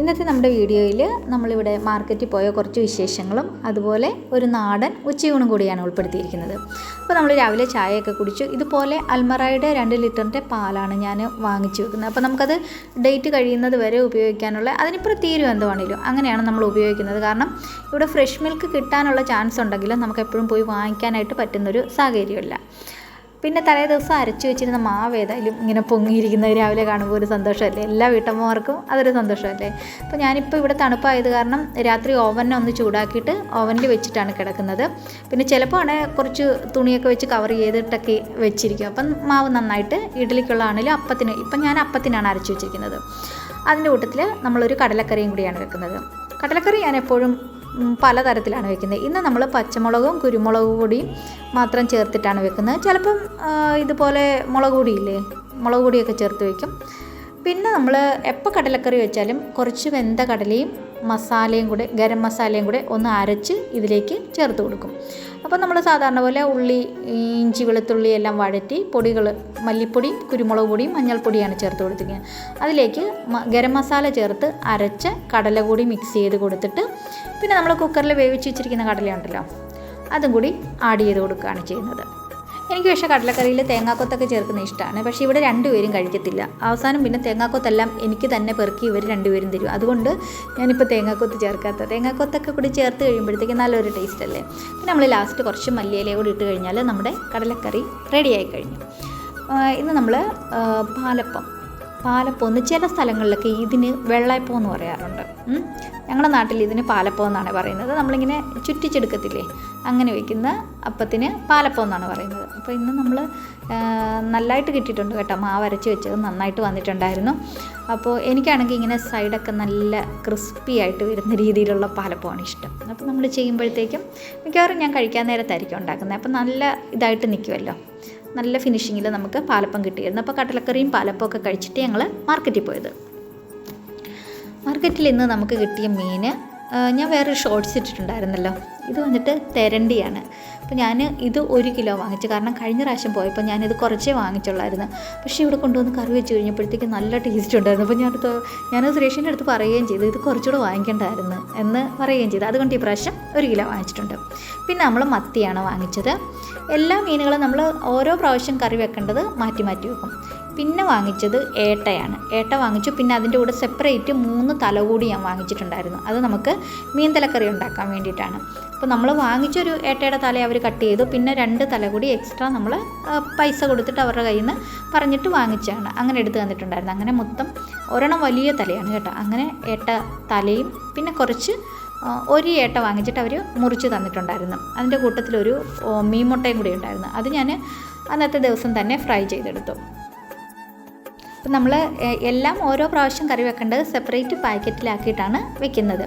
ഇന്നത്തെ നമ്മുടെ വീഡിയോയിൽ നമ്മളിവിടെ മാർക്കറ്റിൽ പോയ കുറച്ച് വിശേഷങ്ങളും അതുപോലെ ഒരു നാടൻ ഉച്ചയൂണും കൂടിയാണ് ഉൾപ്പെടുത്തിയിരിക്കുന്നത്. അപ്പോൾ നമ്മൾ രാവിലെ ചായയൊക്കെ കുടിച്ചു. ഇതുപോലെ അൽമറായുടെ രണ്ട് ലിറ്ററിന്റെ പാലാണ് ഞാൻ വാങ്ങിച്ചു വെക്കുന്നത്. അപ്പോൾ നമുക്കത് ഡേറ്റ് കഴിയുന്നത് വരെ ഉപയോഗിക്കാനുള്ള അതിനിപ്പോൾ തീരും എന്തുവാണേലും അങ്ങനെയാണ് നമ്മൾ ഉപയോഗിക്കുന്നത്. കാരണം ഇവിടെ ഫ്രഷ് മിൽക്ക് കിട്ടാനുള്ള ചാൻസ് ഉണ്ടെങ്കിലും നമുക്ക് എപ്പോഴും പോയി വാങ്ങിക്കാനായിട്ട് പറ്റുന്നൊരു സാഹചര്യമല്ല. പിന്നെ തലേ ദിവസം അരച്ചു വെച്ചിരുന്ന മാവ് ഏതായാലും ഇങ്ങനെ പൊങ്ങിയിരിക്കുന്നത് രാവിലെ കാണുമ്പോൾ ഒരു സന്തോഷമല്ലേ? എല്ലാ വീട്ടമ്മമാർക്കും അതൊരു സന്തോഷമല്ലേ? അപ്പോൾ ഞാനിപ്പോൾ ഇവിടെ തണുപ്പായത് കാരണം രാത്രി ഓവനെ ഒന്ന് ചൂടാക്കിയിട്ട് ഓവനിൽ വെച്ചിട്ടാണ് കിടക്കുന്നത്. പിന്നെ ചിലപ്പോൾ ആണെങ്കിൽ കുറച്ച് തുണിയൊക്കെ വെച്ച് കവർ ചെയ്തിട്ടൊക്കെ വെച്ചിരിക്കും. അപ്പം മാവ് നന്നായിട്ട് ഇഡ്ഡലിക്കുള്ളതാണെങ്കിലും അപ്പത്തിന് ഇപ്പം ഞാൻ അപ്പത്തിനാണ് അരച്ചു വെച്ചിരിക്കുന്നത്. അതിന്റെ കൂട്ടത്തിൽ നമ്മളൊരു കടലക്കറിയും കൂടിയാണ് വെക്കുന്നത്. കടലക്കറി ഞാൻ എപ്പോഴും പലതരത്തിലാണ് വെക്കുന്നത്. ഇന്ന് നമ്മൾ പച്ചമുളകും കുരുമുളക് പൊടിയും മാത്രം ചേർത്തിട്ടാണ് വെക്കുന്നത്. ചിലപ്പം ഇതുപോലെ മുളക് പൊടിയില്ലേ മുളക് പൊടിയൊക്കെ ചേർത്ത് വെക്കും. പിന്നെ നമ്മൾ എപ്പോൾ കടലക്കറി വെച്ചാലും കുറച്ച് വെന്ത കടലയും മസാലയും കൂടെ ഗരം മസാലയും കൂടെ ഒന്ന് അരച്ച് ഇതിലേക്ക് ചേർത്ത് കൊടുക്കും. അപ്പോൾ നമ്മൾ സാധാരണ പോലെ ഉള്ളി ഇഞ്ചി വെളുത്തുള്ളി എല്ലാം വഴറ്റി പൊടികൾ മല്ലിപ്പൊടി കുരുമുളക് പൊടിയും മഞ്ഞൾപ്പൊടിയാണ് ചേർത്ത് കൊടുത്തിരിക്കുന്നത്. അതിലേക്ക് ഗരം മസാല ചേർത്ത് അരച്ച കടല കൂടി മിക്സ് ചെയ്ത് കൊടുത്തിട്ട് പിന്നെ നമ്മൾ കുക്കറിൽ വേവിച്ച് വെച്ചിരിക്കുന്ന കടലയുണ്ടല്ലോ അതും കൂടി ആഡ് ചെയ്ത് കൊടുക്കുകയാണ് ചെയ്യുന്നത്. എനിക്ക് പക്ഷേ കടലക്കറിയിൽ തേങ്ങാക്കൊത്തൊക്കെ ചേർക്കുന്ന ഇഷ്ടമാണ് പക്ഷേ ഇവിടെ രണ്ടുപേരും കഴിക്കത്തില്ല. അവസാനം പിന്നെ തേങ്ങാക്കൊത്തെല്ലാം എനിക്ക് തന്നെ പെറുക്കി ഇവർ രണ്ടുപേരും തരും. അതുകൊണ്ട് ഞാനിപ്പോൾ തേങ്ങാക്കൊത്ത് ചേർക്കാത്ത. തേങ്ങാക്കൊത്തൊക്കെ കൂടി ചേർത്ത് കഴിയുമ്പോഴത്തേക്ക് നല്ലൊരു ടേസ്റ്റ് അല്ലേ? പിന്നെ നമ്മൾ ലാസ്റ്റ് കുറച്ച് മല്ലിയില കൂടി ഇട്ട് കഴിഞ്ഞാൽ നമ്മുടെ കടലക്കറി റെഡിയായി കഴിഞ്ഞു. ഇന്ന് നമ്മൾ പാലപ്പം. പാലപ്പം എന്ന് ചില സ്ഥലങ്ങളിലൊക്കെ ഇതിന് വെള്ളയപ്പം എന്ന് പറയാറുണ്ട്. ഞങ്ങളുടെ നാട്ടിൽ ഇതിന് പാലപ്പം എന്നാണ് പറയുന്നത്. നമ്മളിങ്ങനെ ചുറ്റിച്ചെടുക്കത്തില്ലേ? അങ്ങനെ വയ്ക്കുന്ന അപ്പത്തിന് പാലപ്പം എന്നാണ് പറയുന്നത്. അപ്പോൾ ഇന്ന് നമ്മൾ നല്ലതായിട്ട് കിട്ടിയിട്ടുണ്ട് കേട്ടോ. മാവ് അരച്ച് വെച്ചത് നന്നായിട്ട് വന്നിട്ടുണ്ടായിരുന്നു. അപ്പോൾ എനിക്കാണെങ്കിൽ ഇങ്ങനെ സൈഡൊക്കെ നല്ല ക്രിസ്പി ആയിട്ട് വരുന്ന രീതിയിലുള്ള പാലപ്പമാണ് ഇഷ്ടം. അപ്പോൾ നമ്മൾ ചെയ്യുമ്പോഴത്തേക്കും മിക്കവാറും ഞാൻ കഴിക്കാൻ നേരത്തായിരിക്കും ഉണ്ടാക്കുന്നത്. അപ്പോൾ നല്ല ഇതായിട്ട് നിൽക്കുമല്ലോ. നല്ല ഫിനിഷിങ്ങിൽ നമുക്ക് പാലപ്പം കിട്ടിയിരുന്നു. അപ്പോൾ കടലക്കറിയും പാലപ്പം ഒക്കെ കഴിച്ചിട്ട് ഞങ്ങൾ മാർക്കറ്റിൽ പോയത്. മാർക്കറ്റിൽ ഇന്ന് നമുക്ക് കിട്ടിയ മീൻ ഞാൻ വേറൊരു ഷോർട്ട്സ് ഇട്ടിട്ടുണ്ടായിരുന്നല്ലോ. ഇത് വന്നിട്ട് തെരണ്ടിയാണ്. അപ്പോൾ ഞാൻ ഇത് ഒരു കിലോ വാങ്ങിച്ചു. കാരണം കഴിഞ്ഞ പ്രാവശ്യം പോയപ്പോൾ ഞാനിത് കുറച്ചേ വാങ്ങിച്ചുള്ളായിരുന്നു. പക്ഷേ ഇവിടെ കൊണ്ടുവന്ന് കറി വെച്ച് കഴിഞ്ഞപ്പോഴത്തേക്ക് നല്ല ടേസ്റ്റ് ഉണ്ടായിരുന്നു. അപ്പോൾ ഞാനത് ഞാൻ സുരേഷിന്റെ അടുത്ത് പറയുകയും ചെയ്തു. ഇത് കുറച്ചുകൂടെ വാങ്ങിക്കേണ്ടായിരുന്നു എന്ന് പറയുകയും ചെയ്തു. അതുകൊണ്ട് ഈ പ്രാവശ്യം ഒരു കിലോ വാങ്ങിച്ചിട്ടുണ്ട്. പിന്നെ നമ്മൾ മത്തിയാണ് വാങ്ങിച്ചത്. എല്ലാ മീനുകളും നമ്മൾ ഓരോ പ്രാവശ്യം കറി വെക്കേണ്ടത് മാറ്റി മാറ്റി വെക്കും. പിന്നെ വാങ്ങിച്ചത് ഏട്ടയാണ്. ഏട്ട വാങ്ങിച്ചു. പിന്നെ അതിന്റെ കൂടെ സെപ്പറേറ്റ് മൂന്ന് തല കൂടി ഞാൻ വാങ്ങിച്ചിട്ടുണ്ടായിരുന്നു. അത് നമുക്ക് മീൻ തലക്കറി ഉണ്ടാക്കാൻ വേണ്ടിയിട്ടാണ്. അപ്പോൾ നമ്മൾ വാങ്ങിച്ചൊരു ഏട്ടയുടെ തല അവർ കട്ട് ചെയ്തു. പിന്നെ രണ്ട് തല കൂടി എക്സ്ട്രാ നമ്മൾ പൈസ കൊടുത്തിട്ട് അവരുടെ കയ്യിൽ നിന്ന് പറഞ്ഞിട്ട് വാങ്ങിച്ചാണ് അങ്ങനെ എടുത്ത് തന്നിട്ടുണ്ടായിരുന്നു. അങ്ങനെ മൊത്തം ഒരെണ്ണം വലിയ തലയാണ് കേട്ടോ. അങ്ങനെ ഏട്ട തലയും പിന്നെ കുറച്ച് ഒരു ഏട്ട വാങ്ങിച്ചിട്ട് അവർ മുറിച്ച് തന്നിട്ടുണ്ടായിരുന്നു. അതിന്റെ കൂട്ടത്തിലൊരു മീൻ മുട്ടയും കൂടി ഉണ്ടായിരുന്നു. അത് ഞാൻ അന്നത്തെ ദിവസം തന്നെ ഫ്രൈ ചെയ്തെടുത്തു. അപ്പം നമ്മൾ എല്ലാം ഓരോ പ്രാവശ്യം കറി വെക്കേണ്ടത് സെപ്പറേറ്റ് പാക്കറ്റിലാക്കിയിട്ടാണ് വെക്കുന്നത്.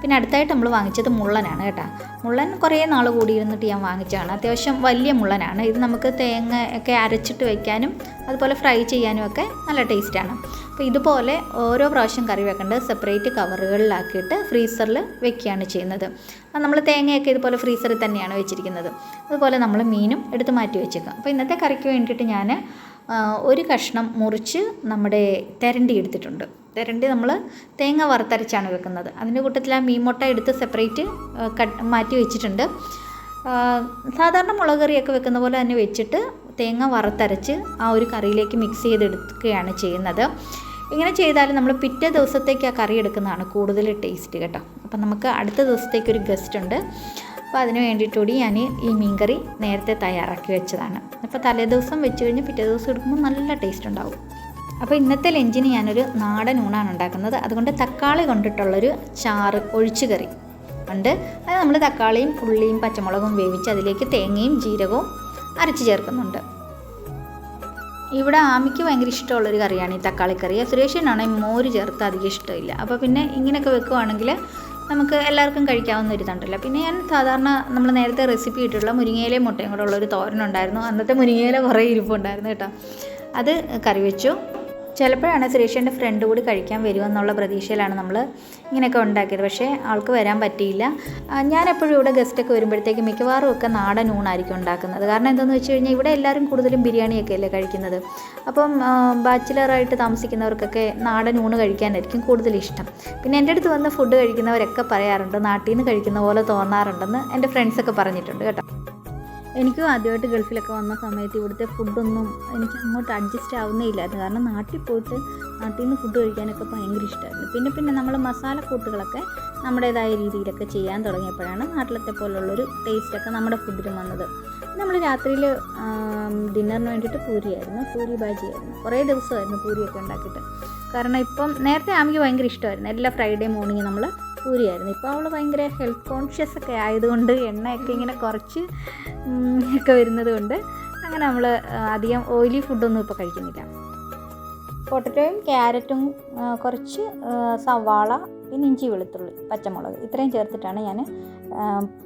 പിന്നെ അടുത്തായിട്ട് നമ്മൾ വാങ്ങിച്ചത് മുള്ളനാണ് കേട്ടോ. മുള്ളൻ കുറേ നാൾ കൂടി ഇരുന്നിട്ട് ഞാൻ വാങ്ങിച്ചതാണ്. അത്യാവശ്യം വലിയ മുള്ളനാണ്. ഇത് നമുക്ക് തേങ്ങ ഒക്കെ അരച്ചിട്ട് വെക്കാനും അതുപോലെ ഫ്രൈ ചെയ്യാനും ഒക്കെ നല്ല ടേസ്റ്റാണ് അപ്പോൾ ഇതുപോലെ ഓരോ പ്രാവശ്യം കറി വെക്കേണ്ടത് സെപ്പറേറ്റ് കവറുകളിലാക്കിയിട്ട് ഫ്രീസറിൽ വെക്കുകയാണ് ചെയ്യുന്നത്. നമ്മൾ തേങ്ങയൊക്കെ ഇതുപോലെ ഫ്രീസറിൽ തന്നെയാണ് വെച്ചിരിക്കുന്നത്. അതുപോലെ നമ്മൾ മീനും എടുത്ത് മാറ്റി വെച്ചേക്കാം. അപ്പോൾ ഇന്നത്തെ കറിക്ക് വേണ്ടിയിട്ട് ഞാൻ ഒരു കഷ്ണം മുറിച്ച് നമ്മുടെ തെരണ്ടി എടുത്തിട്ടുണ്ട്. തെരണ്ടി നമ്മൾ തേങ്ങ വറുത്തരച്ചാണ് വെക്കുന്നത്. അതിന്റെ കൂട്ടത്തിൽ ആ മീൻമുട്ട എടുത്ത് സെപ്പറേറ്റ് കട്ട് മാറ്റി വെച്ചിട്ടുണ്ട്. സാധാരണ മുളക് കറിയൊക്കെ വെക്കുന്ന പോലെ തന്നെ വെച്ചിട്ട് തേങ്ങ വറുത്തരച്ച് ആ ഒരു കറിയിലേക്ക് മിക്സ് ചെയ്തെടുക്കുകയാണ് ചെയ്യുന്നത്. ഇങ്ങനെ ചെയ്താൽ നമ്മൾ പിറ്റേ ദിവസത്തേക്ക് ആ കറി എടുക്കുന്നതാണ് കൂടുതൽ ടേസ്റ്റ് കേട്ടോ. അപ്പം നമുക്ക് അടുത്ത ദിവസത്തേക്ക് ഒരു ഗസ്റ്റ് ഉണ്ട്. അപ്പോൾ അതിന് വേണ്ടിയിട്ടുകൂടി ഞാൻ ഈ മീൻകറി നേരത്തെ തയ്യാറാക്കി വെച്ചതാണ്. അപ്പോൾ തലേദിവസം വെച്ച് കഴിഞ്ഞ് പിറ്റേ ദിവസം എടുക്കുമ്പോൾ നല്ല ടേസ്റ്റ് ഉണ്ടാവും. അപ്പോൾ ഇന്നത്തെ ലഞ്ചിന് ഞാനൊരു നാടൻ ഊണാണ് ഉണ്ടാക്കുന്നത്. അതുകൊണ്ട് തക്കാളി കൊണ്ടിട്ടുള്ളൊരു ചാറ് ഒഴിച്ചു കറി ഉണ്ട്. അത് നമ്മൾ തക്കാളിയും ഉള്ളിയും പച്ചമുളകും വേവിച്ച് അതിലേക്ക് തേങ്ങയും ജീരകവും അരച്ച് ചേർക്കുന്നുണ്ട്. ഇവിടെ ആമിക്ക് ഭയങ്കര ഇഷ്ടമുള്ളൊരു കറിയാണ് ഈ തക്കാളിക്കറി. സുരേഷിനാണെങ്കിൽ മോര് ചേർത്ത് അധികം ഇഷ്ടമില്ല. അപ്പോൾ പിന്നെ ഇങ്ങനെയൊക്കെ വെക്കുവാണെങ്കിൽ നമുക്ക് എല്ലാവർക്കും കഴിക്കാവുന്ന ഒരു തണ്ടല്ല പിന്നെ ഞാൻ സാധാരണ നമ്മൾ നേരത്തെ റെസിപ്പി ഇട്ടിട്ടുള്ള മുരിങ്ങയിലയും മുട്ടയും കൂടെ ഉള്ളൊരു തോരനുണ്ടായിരുന്നു അന്നത്തെ മുരിങ്ങയില കുറേ ഇരിപ്പുണ്ടായിരുന്നു കേട്ടോ. അത് കറി വെച്ചു. ചിലപ്പോഴാണ് സുരേഷിന്റെ ഫ്രണ്ട് കൂടി കഴിക്കാൻ വരുമെന്നുള്ള പ്രതീക്ഷയിലാണ് നമ്മൾ ഇങ്ങനെയൊക്കെ ഉണ്ടാക്കിയത്. പക്ഷേ ആൾക്ക് വരാൻ പറ്റിയില്ല. ഞാൻ എപ്പോഴും ഇവിടെ ഗസ്റ്റൊക്കെ വരുമ്പോഴത്തേക്ക് മിക്കവാറും ഒക്കെ നാടൻ ഊണായിരിക്കും ഉണ്ടാക്കുന്നത്. കാരണം എന്താണെന്ന് വെച്ച് കഴിഞ്ഞാൽ ഇവിടെ എല്ലാവരും കൂടുതലും ബിരിയാണിയൊക്കെ അല്ലേ കഴിക്കുന്നത്. അപ്പം ബാച്ചിലറായിട്ട് താമസിക്കുന്നവർക്കൊക്കെ നാടൻ ഊണ് കഴിക്കാനായിരിക്കും കൂടുതൽ ഇഷ്ടം. പിന്നെ എന്റെ അടുത്ത് വന്ന് ഫുഡ് കഴിക്കുന്നവരൊക്കെ പറയാറുണ്ട് നാട്ടിൽ നിന്ന് കഴിക്കുന്ന പോലെ തോന്നാറുണ്ടെന്ന് എന്റെ ഫ്രണ്ട്സൊക്കെ പറഞ്ഞിട്ടുണ്ട് കേട്ടോ. എനിക്കും ആദ്യമായിട്ട് ഗൾഫിലൊക്കെ വന്ന സമയത്ത് ഇവിടുത്തെ ഫുഡൊന്നും എനിക്ക് അങ്ങോട്ട് അഡ്ജസ്റ്റ് ആവുന്നേ ഇല്ലായിരുന്നു കാരണം നാട്ടിൽ പോയിട്ട് നാട്ടിൽ നിന്ന് ഫുഡ് കഴിക്കാനൊക്കെ ഭയങ്കര ഇഷ്ടമായിരുന്നു പിന്നെ പിന്നെ നമ്മൾ മസാലക്കൂട്ടുകളൊക്കെ നമ്മുടേതായ രീതിയിലൊക്കെ ചെയ്യാൻ തുടങ്ങിയപ്പോഴാണ് നാട്ടിലത്തെ പോലുള്ളൊരു ടേസ്റ്റൊക്കെ നമ്മുടെ ഫുഡിലും വന്നത്. നമ്മൾ രാത്രിയിൽ ഡിന്നറിന് വേണ്ടിയിട്ട് പൂരിയായിരുന്നു. പൂരി ബാജിയായിരുന്നു. കുറേ ദിവസമായിരുന്നു പൂരിയൊക്കെ ഉണ്ടാക്കിയിട്ട്. കാരണം ഇപ്പം നേരത്തെ ആമിക്ക് ഭയങ്കര ഇഷ്ടമായിരുന്നു. എല്ലാ ഫ്രൈഡേ മോർണിംഗ് നമ്മൾ പൂരിയായിരുന്നു ഇപ്പോൾ അവൾ ഭയങ്കര ഹെൽത്ത് കോൺഷ്യസ് ഒക്കെ ആയതുകൊണ്ട് എണ്ണയൊക്കെ ഇങ്ങനെ കുറച്ച് ഒക്കെ വരുന്നത് കൊണ്ട് അങ്ങനെ നമ്മൾ അധികം ഓയിലി ഫുഡൊന്നും ഇപ്പോൾ കഴിക്കുന്നില്ല. പൊട്ടറ്റോയും ക്യാരറ്റും കുറച്ച് സവാള പിന്നെ ഇഞ്ചി വെളുത്തുള്ളി പച്ചമുളക് ഇത്രയും ചേർത്തിട്ടാണ് ഞാൻ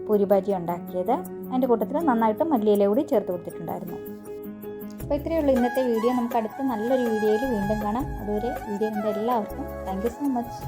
പൂരി ഭാജി ഉണ്ടാക്കിയത്. അതിന്റെ കൂട്ടത്തിൽ നന്നായിട്ട് മല്ലിയില കൂടി ചേർത്ത് കൊടുത്തിട്ടുണ്ടായിരുന്നു. അപ്പോൾ ഇത്രയേ ഉള്ളൂ ഇന്നത്തെ വീഡിയോ. നമുക്ക് അടുത്ത നല്ലൊരു വീഡിയോയിൽ വീണ്ടും കാണാം. അതുവരെ വീഡിയോ കണ്ട എല്ലാവർക്കും താങ്ക് യു സോ മച്ച്